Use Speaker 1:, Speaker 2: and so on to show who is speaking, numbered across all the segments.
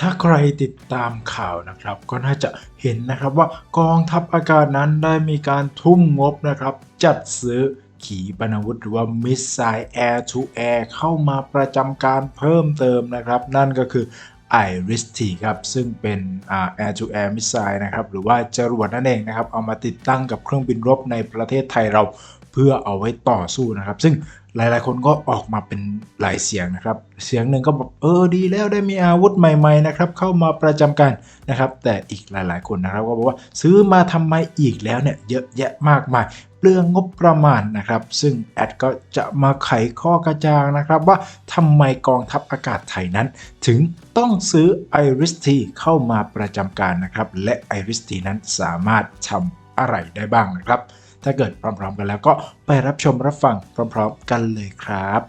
Speaker 1: ถ้าใครติดตามข่าวนะครับก็น่าจะเห็นนะครับว่ากองทัพอากาศนั้นได้มีการทุ่มงบนะครับ จัดซื้อขีปนาวุธหรือว่ามิสไซล์ Air to Air เข้ามาประจำการเพิ่มเติมนะครับ นั่นก็คือ Iris T ครับซึ่งเป็นอ่า Air to Air Missile นะครับหรือว่าจรวดนั่นเองนะครับเอามาติดตั้งกับเครื่องบินรบในประเทศไทยเราเพื่อเอาไว้ต่อสู้นะครับ ซึ่ง หลายๆ คนก็ออกมาเป็นหลายเสียงนะครับ เสียงหนึ่งก็บอกเออดีแล้วได้มีอาวุธใหม่ๆนะครับเข้ามาประจำการนะครับ แต่อีกหลายๆ คนนะครับก็บอกว่าซื้อมาทำไมอีกแล้วเนี่ยเยอะแยะมากมายเปลืองงบประมาณนะครับ ซึ่งแอดก็จะมาไขข้อกระจางนะครับ ว่าทำไมกองทัพอากาศไทยนั้น ถึงต้องซื้อ Iris T เข้ามาประจำการนะครับ และ Iris T นั้นสามารถทำอะไรได้บ้างนะครับ ถ้าเกิดพร้อมๆกันแล้วก็ไปรับชมรับฟังพร้อมๆ กันเลยครับ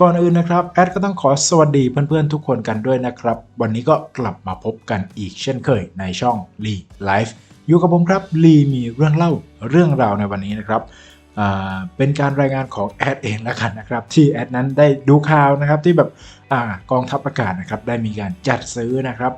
Speaker 1: ก่อนอื่นนะครับแอดก็ต้องขอสวัสดีเพื่อนๆทุกคนกันด้วยนะครับ วันนี้ก็กลับมาพบกันอีกเช่นเคยในช่องลีไลฟ์อยู่กับผมครับลีมีเรื่องเล่าเรื่องราวในวันนี้นะครับเป็นการรายงานของแอดเองแล้วกันนะครับ ที่แอดนั้นได้ดูข่าวนะครับที่แบบอกองทัพอากาศนะครับได้มีการจัดซื้อนะครับ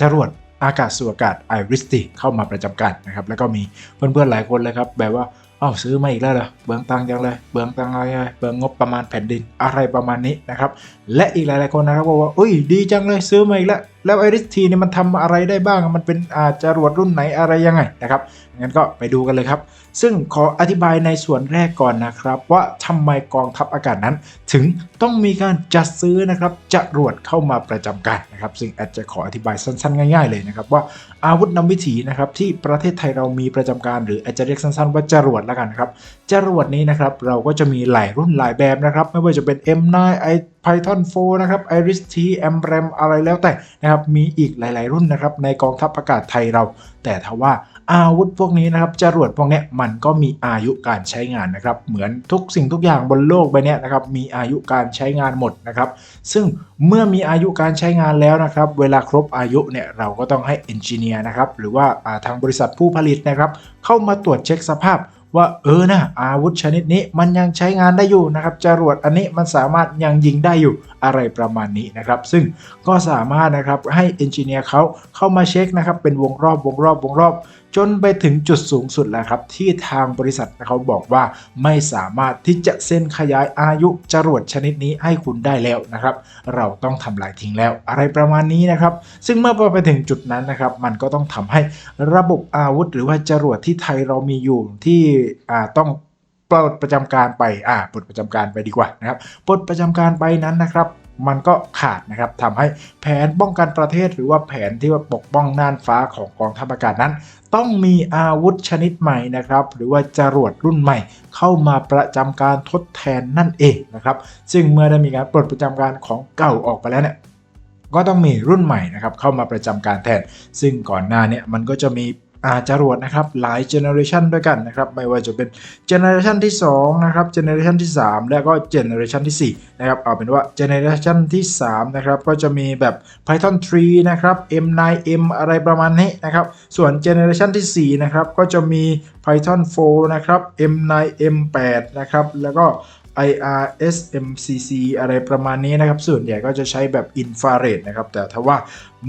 Speaker 1: จรวด อากาศสู่อากาศไอริสติเข้ามาประจำการนะครับแล้วก็มีเพื่อนๆหลายคนเลยครับแบบว่าอ้าวซื้อมาอีกแล้วเหรอเบืองตังจังเลยเบืองตังอะไรอะไรเบืองงบประมาณแผ่นดินอะไรประมาณนี้นะครับและอีกหลายๆคนนะครับบอกว่าอุ้ยดีจังเลยซื้อมาอีกแล้วแล้วไอริสทีเนี่ยมันทำอะไรได้บ้าง มันเป็นอาจรวดรุ่นไหนอะไรยังไงนะครับ งั้นก็ไปดูกันเลยครับ ซึ่งขออธิบายในส่วนแรกก่อนนะครับ ว่าทำไมกองทัพอากาศนั้น ถึงต้องมีการจัดซื้อนะครับจรวดเข้ามาประจำการนะครับ ซึ่งอดจจะขออธิบายสั้นๆ ง่ายๆ เลยนะครับ ว่าอาวุธนำวิถีนะครับที่ประเทศไทยเรามีประจำการ หรืออาจจะเรียกสั้นๆ ว่าจรวดแล้วกันครับจรวดนี้นะครับเราก็จะมีหลายรุ่นหลายแบบนะครับ ไม่ว่าจะเป็น M9 i Python 4 นะครับ Iris T M RAM อะไรแล้วแต่นะครับ มีอีกหลาย ๆ รุ่นนะครับ ในกองทัพอากาศไทยเรา แต่ถ้าว่าอาวุธพวกนี้นะครับจรวดพวกเนี้ยมันก็มีอายุการใช้งานนะครับ เหมือนทุกสิ่งทุกอย่างบนโลกใบเนี้ยนะครับ มีอายุการใช้งานหมดนะครับ ซึ่งเมื่อมีอายุการใช้งานแล้วนะครับ เวลาครบอายุเนี่ยเราก็ต้องให้เอนจิเนียร์นะครับ หรือว่าทางบริษัทผู้ผลิตนะครับ เข้ามาตรวจเช็คสภาพ ว่าเออนะอาวุธชนิดนี้มันยังใช้งานได้อยู่นะครับจรวดอันนี้มันสามารถยังยิงได้อยู่อะไรประมาณนี้นะครับ ซึ่งก็สามารถนะครับให้เอนจิเนียร์เขาเข้ามาเช็คนะครับเป็นวงรอบวงรอบวงรอบ จนไปถึงจุดสูงสุดแล้วครับ ที่ทางบริษัทเขาบอกว่าไม่สามารถที่จะเซ็นขยายอายุจรวดชนิดนี้ให้คุณได้แล้วนะครับ เราต้องทำลายทิ้งแล้ว อะไรประมาณนี้นะครับ ซึ่งเมื่อไปถึงจุดนั้นนะครับ มันก็ต้องทำให้ระบบอาวุธ หรือว่าจรวดที่ไทยเรามีอยู่ที่ต้องปลดประจำการไป อ่า ปลดประจำการไปดีกว่านะครับ ปลดประจำการไปนั้นนะครับ มันก็ขาดนะครับทำให้แผนป้องกันประเทศหรือว่าแผนที่ว่าปกป้องน่านฟ้าของกองทัพอากาศนั้น ต้องมีอาวุธชนิดใหม่นะครับ หรือว่าจรวดรุ่นใหม่ เข้ามาประจำการทดแทนนั่นเองนะครับ ซึ่งเมื่อได้มีการปลดประจำการของเก่าออกไปแล้วเนี่ยก็ต้องมีรุ่นใหม่นะครับเข้ามาประจำการแทน ซึ่งก่อนหน้าเนี่ยมันก็จะมี อาจรวดนะครับหลายเจเนอเรชันด้วยกันนะครับไม่ว่าจะเป็นเจเนอเรชันที่2นะครับเจเนอเรชันที่ 3 แล้วก็เจเนอเรชันที่4นะครับเอาเป็นว่าเจเนอเรชันที่3นะครับก็จะมีแบบ Python 3นะครับ M9M อะไรประมาณนี้นะครับส่วนเจเนอเรชันที่4นะครับก็จะมี Python 4นะครับ M9M8 นะครับแล้วก็ IRSMCC อะไรประมาณนี้นะครับ ส่วนใหญ่ก็จะใช้แบบอินฟราเรดนะครับ แต่ถ้าว่า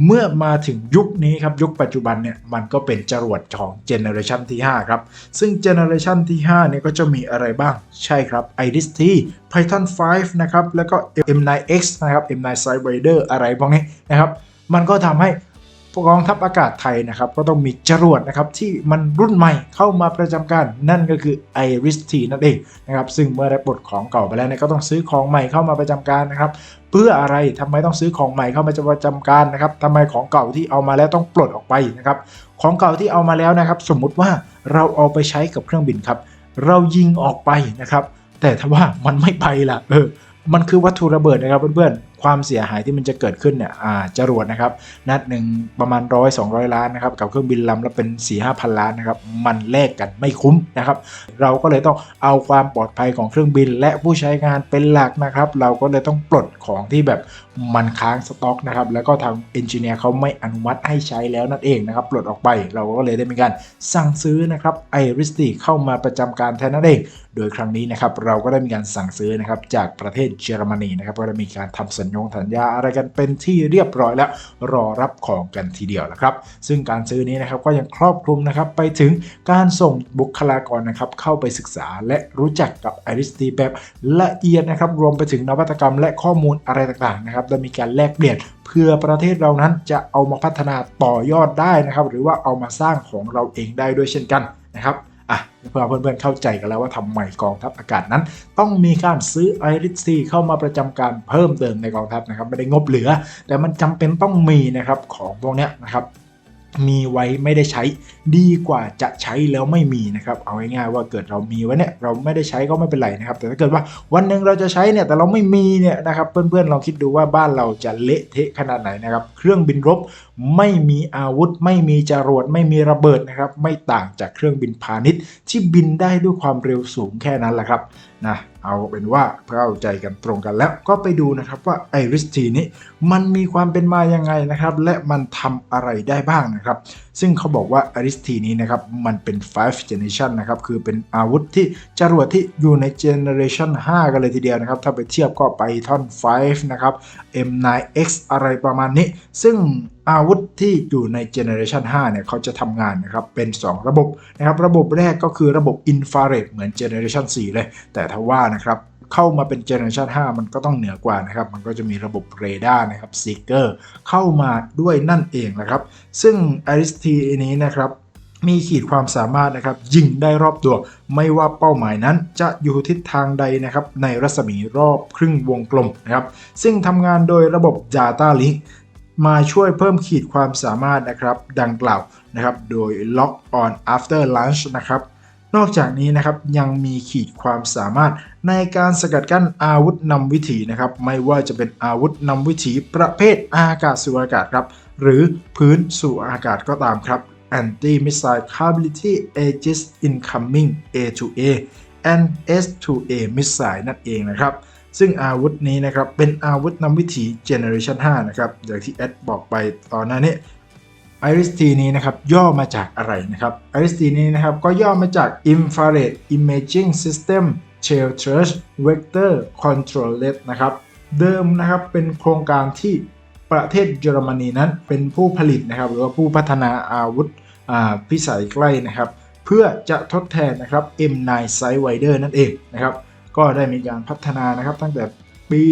Speaker 1: เมื่อมาถึงยุคนี้ครับ ยุคปัจจุบันเนี่ย มันก็เป็นจรวดของเจเนอเรชันที่ 5 ครับ ซึ่งเจเนอเรชันที่ 5 เนี่ยก็จะมีอะไรบ้างใช่ครับ IRIS T Python 5 นะครับ แล้วก็ M9X นะครับ M9 Sidewinder อะไรพวกนี้นะครับ มันก็ทำให้ กองทัพอากาศไทยนะครับก็ต้องมีจรวดนะครับที่มันรุ่นใหม่เข้ามาประจำการนั่นก็คือ Iris T นั่นเองนะครับซึ่งเมื่อได้ปลดของเก่าไปแล้วเนี่ยก็ต้องซื้อของใหม่เข้ามาประจำการนะครับเพื่ออะไรทำไมต้องซื้อของใหม่เข้ามาประจำการนะครับทำไมของเก่าที่เอามาแล้วต้องปลดออกไปนะครับของเก่าที่เอามาแล้วนะครับสมมุติว่าเราเอาไปใช้กับเครื่องบินครับเรายิงออกไปนะครับแต่ถ้าว่ามันไม่ไปล่ะเออมันคือวัตถุระเบิดนะครับเพื่อนๆ ความเสียหายที่มันจะเกิดขึ้นเนี่ยอ่าจรวดนะครับนัดหนึ่งประมาณร้อยสองร้อยล้านนะครับกับเครื่องบินลำและเป็น4ี่ห้าพันล้านนะครับมันแลกกันไม่คุ้มนะครับ เราก็เลยต้องเอาความปลอดภัยของเครื่องบิน และผู้ใช้งานเป็นหลักนะครับ เราก็เลยต้องปลดของที่แบบมันค้างสต็อกนะครับแล้วก็ทางเอนจิเนียร์เขาไม่อนุมัติให้ใช้แล้วนั่นเองนะครับปลดออกไปเราก็เลยได้มีการสั่งซื้อนะครับไอริสตีเข้ามาประจำการแทนนั่นเอง โดยครั้งนี้นะครับเราก็ได้มีการสั่งซื้อนะครับจากประเทศเยอรมนีนะครับก็ได้มีการทำสัญญญงสัญญาอะไรกันเป็นที่เรียบร้อยแล้วรอรับของกันทีเดียวแล้วครับ ซึ่งการซื้อนี้นะครับก็ยังครอบคลุมนะครับไปถึงการส่งบุคลากรนะครับเข้าไปศึกษาและรู้จักกับ IRIS-T แบบละเอียดนะครับรวมไปถึงนวัตกรรมและข้อมูลอะไรต่างๆนะครับและมีการแลกเปลี่ยนเพื่อประเทศเรานั้นจะเอามาพัฒนาต่อยอดได้นะครับ หรือว่าเอามาสร้างของเราเองได้ด้วยเช่นกันนะครับ อะเพื่อเพื่อนๆเข้าใจกันแล้วว่าทำไมกองทัพอากาศนั้น ต้องมีการซื้อไอริสซีเข้ามาประจำการเพิ่มเติมในกองทัพนะครับไม่ได้งบเหลือ แต่มันจำเป็นต้องมีนะครับของพวกเนี้ยนะครับ มีไว้ไม่ได้ใช้ดีกว่าจะใช้แล้วไม่มีนะครับ เอาง่ายๆว่าเกิดเรามีไว้เนี่ยเราไม่ได้ใช้ก็ไม่เป็นไรนะครับ แต่ถ้าเกิดว่าวันหนึ่งเราจะใช้เนี่ยแต่เราไม่มีเนี่ยนะครับ เพื่อนๆลองคิดดูว่าบ้านเราจะเละเทะขนาดไหนนะครับ เครื่องบินรบไม่มีอาวุธ ไม่มีจรวดไม่มีระเบิดนะครับ ไม่ต่างจากเครื่องบินพาณิชย์ที่บินได้ด้วยความเร็วสูงแค่นั้นแหละครับนะ เอาเป็นว่าเข้าใจกันตรงกันแล้วก็ไปดูนะครับว่าไอริสทีนี้มันมีความเป็นมายังไงนะครับ และมันทำอะไรได้บ้างนะครับ ซึ่งเขาบอกว่าอริสทีนี้นะครับมันเป็น 5 generation นะครับคือเป็นอาวุธที่จรวดที่อยู่ใน generation 5 กันเลยทีเดียวนะครับ ถ้าไปเทียบก็ไปท่อน5นะครับ M9X อะไรประมาณนี้ ซึ่งอาวุธที่อยู่ใน generation 5 เนี่ยเขาจะทำงานนะครับเป็น 2 ระบบนะครับระบบแรกก็คือระบบ infrared เหมือน generation 4 เลย แต่ถ้าว่านะครับ เข้ามาเป็น generation 5มันก็ต้องเหนือกว่านะครับ มันก็จะมีระบบเรดาร์นะครับ seeker เข้ามาด้วยนั่นเองนะครับ ซึ่ง RST นี้นะครับมีขีดความสามารถนะครับยิงได้รอบตัว ไม่ว่าเป้าหมายนั้นจะอยู่ทิศทางใดนะครับในรัศมีรอบครึ่งวงกลมนะครับซึ่งทำงานโดยระบบ Data Link มาช่วยเพิ่มขีดความสามารถนะครับดังกล่าวนะครับโดย Lock on after launch นะครับ นอกจากนี้นะครับยังมีขีดความสามารถในการสกัดกั้นอาวุธนำวิถีนะครับไม่ว่าจะเป็นอาวุธนำวิถีประเภทอากาศสู่อากาศครับหรือพื้นสู่อากาศก็ตามครับ Anti Missile Capability Aegis Incoming A2A and S2A Missile นั่นเองนะครับ ซึ่งอาวุธนี้นะครับเป็นอาวุธนำวิถี Generation 5 นะครับอย่างที่แอดบอกไปตอนหน้านี้ IRIS-T นี้นะครับย่อมาจากอะไรนะครับ IRIS-T นี้นะครับก็ย่อมาจาก Infrared Imaging System Chartreuse Vector Controlled นะครับเดิมนะครับเป็นโครงการที่ประเทศเยอรมนีนั้นเป็นผู้ผลิตนะครับหรือว่าผู้พัฒนาอาวุธพิสัยใกล้นะครับเพื่อจะทดแทนนะครับ M9 Sidewinder นั่นเองนะครับก็ได้มีการพัฒนานะครับตั้งแต่ปี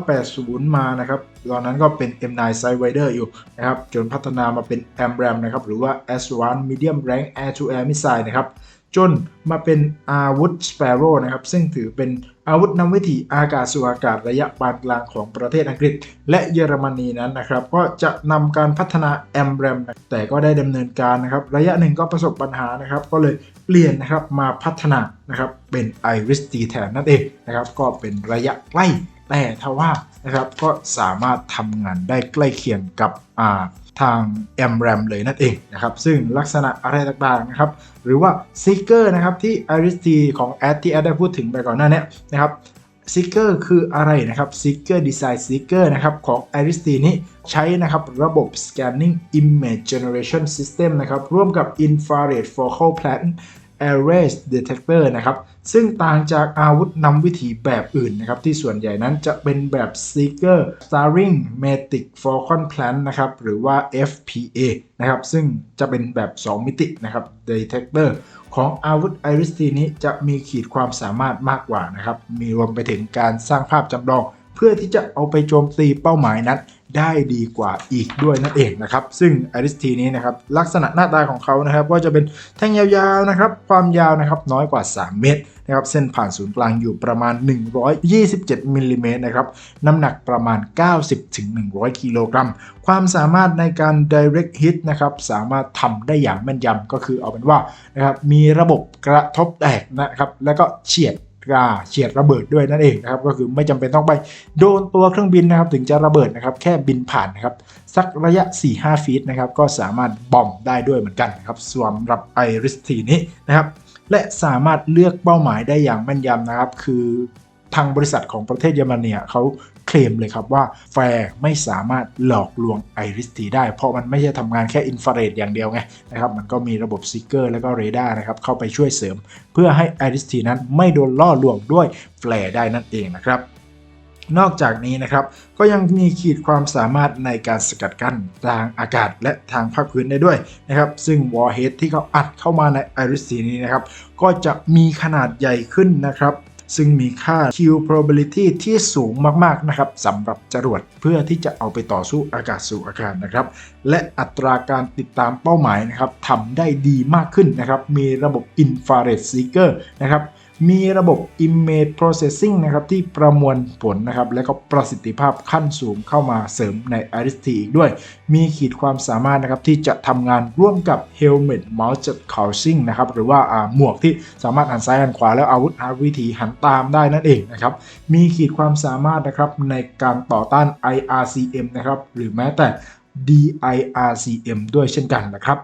Speaker 1: 1980 มานะครับ ตอนนั้นก็เป็น M9 Sidewinder อยู่นะครับจนพัฒนามาเป็น AMRAAM นะครับหรือว่า Advanced Medium Range Air to Air Missile นะครับจนมาเป็นอาวุธ Sparrow นะครับซึ่งถือเป็นอาวุธนำวิถีอากาศสู่อากาศระยะปานกลางของประเทศอังกฤษ และเยอรมนีนั้นนะครับก็จะนำการพัฒนา AMRAAM แต่ก็ได้ดำเนินการนะครับระยะหนึ่งก็ประสบปัญหานะครับก็เลยเปลี่ยนนะครับมาพัฒนานะครับเป็น IRIS-T แทนนั่นเองนะครับก็เป็นระยะใกล้ แต่ทว่านะครับก็สามารถทำงานได้ใกล้เคียงกับาทาง MRAM เลยนั่นเองนะครับ ซึ่งลักษณะอะไรต่างๆนะครับ หรือว่า Seeker นะครับที่ r s t ของ a d ที่ a d ได้พูดถึงไปก่อนหน้านี้นะครับ Seeker คืออะไรนะครับ Seeker Design Seeker นะครับของ IRIS-T นี้ใช้นะครับระบบ Scanning Image Generation System นะครับร่วมกับ Infrared Focal Plane Array Detector นะครับ ซึ่งต่างจากอาวุธนำวิถีแบบอื่นนะครับ ที่ส่วนใหญ่นั้นจะเป็นแบบ Seeker Starring Matic Falcon Plan นะครับ หรือว่า FPA นะครับ ซึ่งจะเป็นแบบ 2 มิตินะครับ Detector ของอาวุธ IRIS-T นี้จะมีขีดความสามารถมากกว่านะครับ มีรวมไปถึงการสร้างภาพจำลอง เพื่อที่จะเอาไปโจมตีเป้าหมายนั้นได้ดีกว่าอีกด้วยนั่นเองนะครับ ซึ่ง IRIS-T นี้นะครับลักษณะหน้าตาของเขานะครับก็จะเป็นแท่งยาวๆนะครับความยาวนะครับน้อยกว่า 3 เมตรนะครับเส้นผ่านศูนย์กลางอยู่ประมาณ 127มิลลิเมตรนะครับน้ำหนักประมาณ 90-100 กิโลกรัม ความสามารถในการ direct hit นะครับสามารถทำได้อย่างแม่นยำก็คือเอาเป็นว่านะครับมีระบบกระทบแตกนะครับแล้วก็เฉียด เฉียดระเบิดด้วยนั่นเองนะครับก็คือไม่จำเป็นต้องไปโดนตัวเครื่องบินนะครับถึงจะระเบิดนะครับแค่บินผ่านนะครับสักระยะ 4-5 ฟีตนะครับก็สามารถบอมได้ด้วยเหมือนกันนะครับสำหรับไอริสทีนี้นะครับและสามารถเลือกเป้าหมายได้อย่างแม่นยำนะครับ คือทางบริษัทของประเทศเยอรมนีเขา เคลมเลยครับว่าแฟร์ไม่สามารถหลอกลวง IRIS-T ได้ เพราะมันไม่ใช่ทำงานแค่อินฟราเรดอย่างเดียวไงนะครับมันก็มีระบบซิกเกอร์แล้วก็เรดาร์นะครับเข้าไปช่วยเสริม เพื่อให้ IRIS-T นั้นไม่โดนล่อลวงด้วยแฟร์ได้นั่นเองนะครับนอกจากนี้นะครับก็ยังมีขีดความสามารถในการสกัดกั้นทางอากาศและทางภาคพื้นได้ด้วยนะครับซึ่งวอร์เฮดที่เขาอัดเข้ามาในไอริสซีนี้นะครับก็จะมีขนาดใหญ่ขึ้นนะครับ ซึ่งมีค่า Q probability ที่สูงมาก ๆ นะครับสำหรับจรวดเพื่อที่จะเอาไปต่อสู้อากาศสู่อากาศนะครับ และอัตราการติดตามเป้าหมายนะครับทำได้ดีมากขึ้นนะครับ มีระบบ infrared seeker นะครับ มีระบบ image processing นะครับที่ประมวลผลนะครับและก็ประสิทธิภาพขั้นสูงเข้ามาเสริมใน RST อีกด้วย มีขีดความสามารถนะครับที่จะทำงานร่วมกับ helmet mounted crouching นะครับหรือว่าอ่าหมวกที่สามารถหันซ้ายหันขวาแล้วอาวุธหาวิธีหันตามได้นั่นเองนะครับมีขีดความสามารถนะครับในการต่อต้าน IRCM นะครับหรือแม้แต่ DIRCM ด้วยเช่นกันนะครับ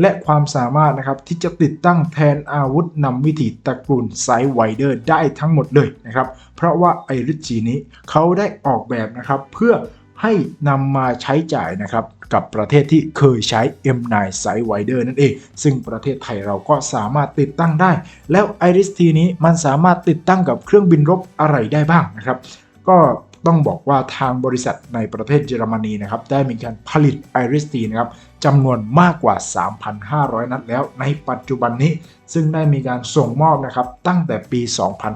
Speaker 1: และความสามารถนะครับที่จะติดตั้งแทนอาวุธนำวิถีตระกูลไซไวเดอร์ได้ทั้งหมดเลยนะครับ เพราะว่าไอริจีนี้เขาได้ออกแบบนะครับเพื่อให้นำมาใช้จ่ายนะครับกับประเทศที่เคยใช้ M9 ไซไวเดอร์นั่นเอง ซึ่งประเทศไทยเราก็สามารถติดตั้งได้ แล้ว Iris T นี้มันสามารถติดตั้งกับเครื่องบินรบอะไรได้บ้างนะครับ ก็ ต้องบอกว่าทางบริษัทในประเทศเยอรมนีนะครับได้มีการผลิต Iris T นะครับจำนวนมากกว่า 3,500 นัดแล้วในปัจจุบันนี้ ซึ่งได้มีการส่งมอบนะครับตั้งแต่ปี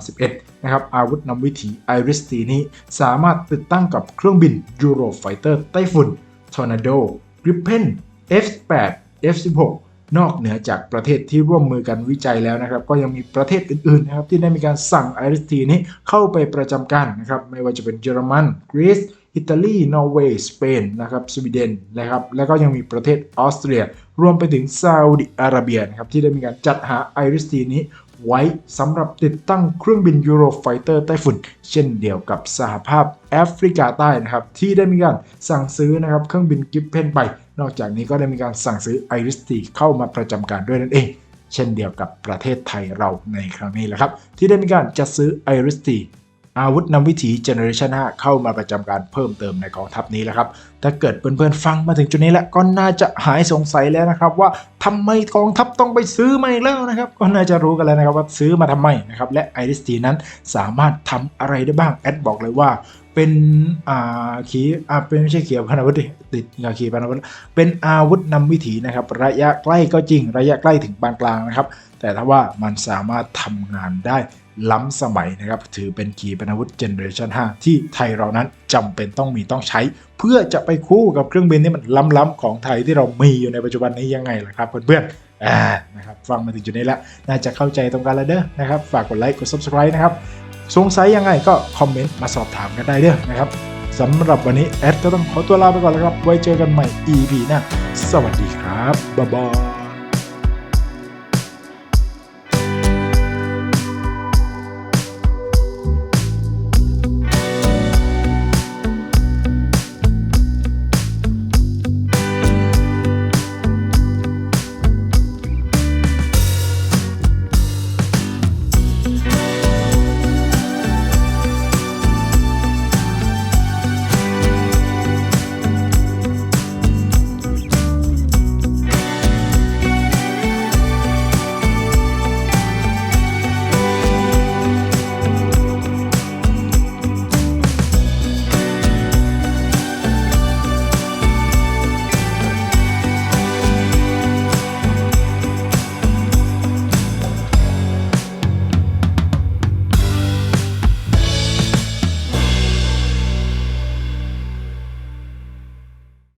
Speaker 1: 2011 นะครับอาวุธนำวิถี Iris T นี้สามารถติดตั้งกับเครื่องบิน Eurofighter ไต้ฝุ่น Tornado Gripen F8 F16 นอกเหนือจากประเทศที่ร่วมมือกันวิจัยแล้วนะครับ ก็ยังมีประเทศอื่นๆนะครับที่ได้มีการสั่ง Iris T นี้เข้าไปประจำการนะครับไม่ว่าจะเป็นเยอรมันกรีซอิตาลี นอร์เวย์ สเปน นะครับ สวีเดน นะครับ แล้วก็ยังมีประเทศออสเตรีย รวมไปถึงซาอุดิอาระเบียนะครับ ที่ได้มีการจัดหา Iris T นี้ไว้สำหรับติดตั้งเครื่องบิน Eurofighter ไต้ฝุ่น เช่นเดียวกับสหภาพแอฟริกาใต้นะครับ ที่ได้มีการสั่งซื้อนะครับเครื่องบินกิฟเพนไป นอกจากนี้ก็ได้มีการสั่งซื้อไอริสตีเข้ามาประจำการด้วยนั่นเอง เช่นเดียวกับประเทศไทยเราในครั้งนี้แหละครับ ที่ได้มีการจัดซื้อไอริสตี อาวุธนำวิถีเจเนอเรชัน5เข้ามาประจำการเพิ่มเติมในกองทัพนี้แล้วครับ ถ้าเกิดเพื่อนๆฟังมาถึงจุดนี้แล้วก็น่าจะหายสงสัยแล้วนะครับว่าทำไมกองทัพต้องไปซื้อมาอีกแล้วนะครับ ก็น่าจะรู้กันแล้วนะครับว่าซื้อมาทำไมนะครับ และไอริสตีนั้นสามารถทำอะไรได้บ้าง แอดบอกเลยว่าเป็นอ่าขีอ่าเป็นไม่ใช่เขียวพานาวุธดิติดกับขีพานาวุธเป็นอาวุธนำวิถีนะครับ ระยะใกล้ก็จริงระยะใกล้ถึงปานกลางนะครับ แต่ถ้าว่ามันสามารถทำงานได้ ล้ำสมัยนะครับ ถือเป็นขีปนาวุธเจเนอเรชัน5ที่ไทยเรานั้นจำเป็นต้องมีต้องใช้ เพื่อจะไปคู่กับเครื่องบินที่มันล้ำๆของไทยที่เรามีอยู่ในปัจจุบันนี้ยังไงล่ะครับเพื่อนๆอ่านะครับฟังมาถึงจุดนี้แล้ว น่าจะเข้าใจตรงกันแล้วเด้อนะครับ ฝากกดไลค์กด subscribe นะครับสงสัยยังไงก็คอมเมนต์มาสอบถามกันได้เด้อนะครับสำหรับวันนี้แอดก็ต้องขอตัวลาไปก่อนแล้วครับ ไว้เจอกันใหม่ EP หน้าสวัสดีครับบ๊ายบาย